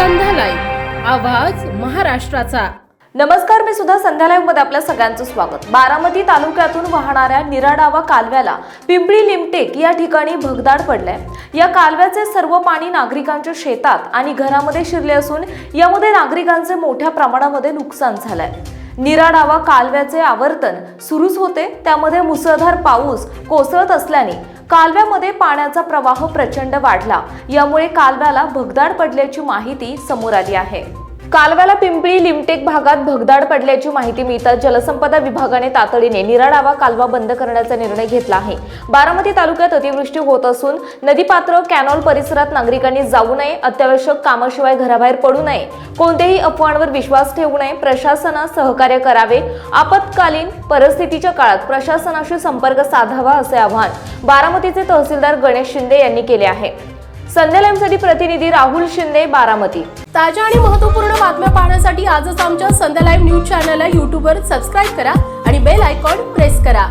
संध्या live आवाज महाराष्ट्राचा. नमस्कार मी सुद्धा संध्यालयमध्ये आपल्या सगळ्यांचं स्वागत. बारामती तालुक्यातून वाहणाऱ्या निराडावा कालव्याला पिंपळी लिमटेक या ठिकाणी भगदाड पडलाय. या कालव्याचे सर्व पाणी नागरिकांच्या शेतात आणि घरामध्ये शिरले असून यामध्ये नागरिकांचे मोठ्या प्रमाणामध्ये नुकसान झालंय. निराडावा कालव्याचे आवर्तन सुरूच होते. त्यामध्ये मुसळधार पाऊस कोसळत असल्याने कालव्यामध्ये पाण्याचा प्रवाह प्रचंड वाढला. यामुळे कालव्याला भगदाड पडल्याची माहिती समोर आली आहे. कालव्याला पिंपळी लिमटेक भागात भगदाड पडल्याची माहिती मिळताच जलसंपदा विभागाने तातडीने निराडावा कालवा बंद करण्याचा निर्णय घेतला आहे. बारामती तालुक्यात अतिवृष्टी होत असून नदीपात्र कॅनॉल परिसरात नागरिकांनी जाऊ नये अत्यावश्यक कामाशिवाय घराबाहेर पडू नये कोणत्याही अफवांवर विश्वास ठेवू नये प्रशासनास सहकार्य करावे आपत्कालीन परिस्थितीच्या काळात प्रशासनाशी संपर्क साधावा असे आवाहन बारामतीचे तहसीलदार गणेश शिंदे यांनी केले आहे. संध्या लाईव्हसाठी प्रतिनिधी राहुल शिंदे बारामती. ताज्या आणि महत्त्वपूर्ण बातम्या पाहण्यासाठी आजच आमच्या संध्या लाईव्ह न्यूज चॅनलला यूट्यूबवर सबस्क्राईब करा आणि बेल आयकॉन प्रेस करा.